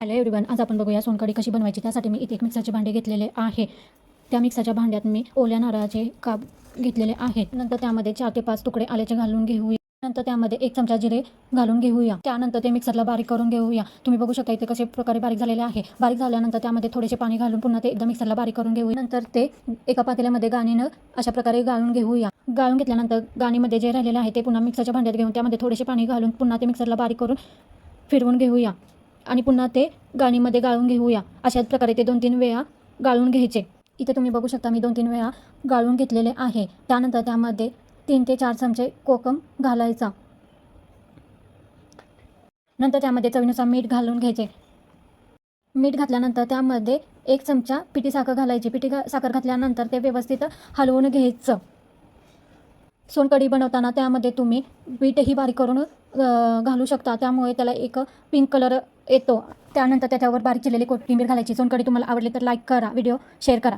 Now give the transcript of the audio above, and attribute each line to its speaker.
Speaker 1: Hello everyone आज आपण बघूया सोनकडी कशी बनवायची. त्यासाठी मी इथे एक मिक्सरचे भांडे घेतलेले आहे. त्या मिक्सरच्या भांड्यात मी ओल्या नारळाचे काप घेतलेले आहेत. नंतर त्यामध्ये चार ते पाच तुकडे आल्याचे घालून घेऊया. नंतर त्यामध्ये एक चमचा जिरे घालून घेऊया. त्यानंतर ते मिक्सरला बारीक करून घेऊया. तुम्ही बघू शकता इथे कसे प्रकारे बारीक झालेले आहे. बारीक झाल्यानंतर त्यामध्ये थोडेसे पाणी घालून पुन्हा ते एकदा मिक्सरला बारीक करून घेऊया. नंतर ते एका पातेल्यामध्ये गाणीनं अशा प्रकारे गाळून घेऊया. गाळून घेतल्यानंतर गाणीमध्ये जे राहिलेलं आहे ते पुन्हा मिक्सरच्या भांड्यात घेऊन त्यामध्ये थोडेसे पाणी घालून पुन्हा ते मिक्सरला बारीक करून फिरवून घेऊया. आणि पुन्हा ते गाणीमध्ये गाळून घेऊया. अशाच प्रकारे ते दोन तीन वेळा गाळून घ्यायचे. इथे तुम्ही बघू शकता मी दोन तीन वेळा गाळून घेतलेले आहे. त्यानंतर त्यामध्ये तीन ते चार चमचे कोकम घालायचा. नंतर त्यामध्ये चवीनुसार मीठ घालून घ्यायचे. मीठ घातल्यानंतर त्यामध्ये एक चमचा पिठी साखर घालायची. पिठी घा साखर घातल्यानंतर ते व्यवस्थित हलवून घ्यायचं. सोनकढी बनवताना त्यामध्ये तुम्ही बीटही बारीक करून घालू शकता. त्यामुळे त्याला एक पिंक कलर येतो. त्यानंतर त्याच्यावर बारीक चिरलेली कोथिंबीर घालायची. सोनकडी तुम्हाला आवडली तर लाईक करा. व्हिडिओ शेअर करा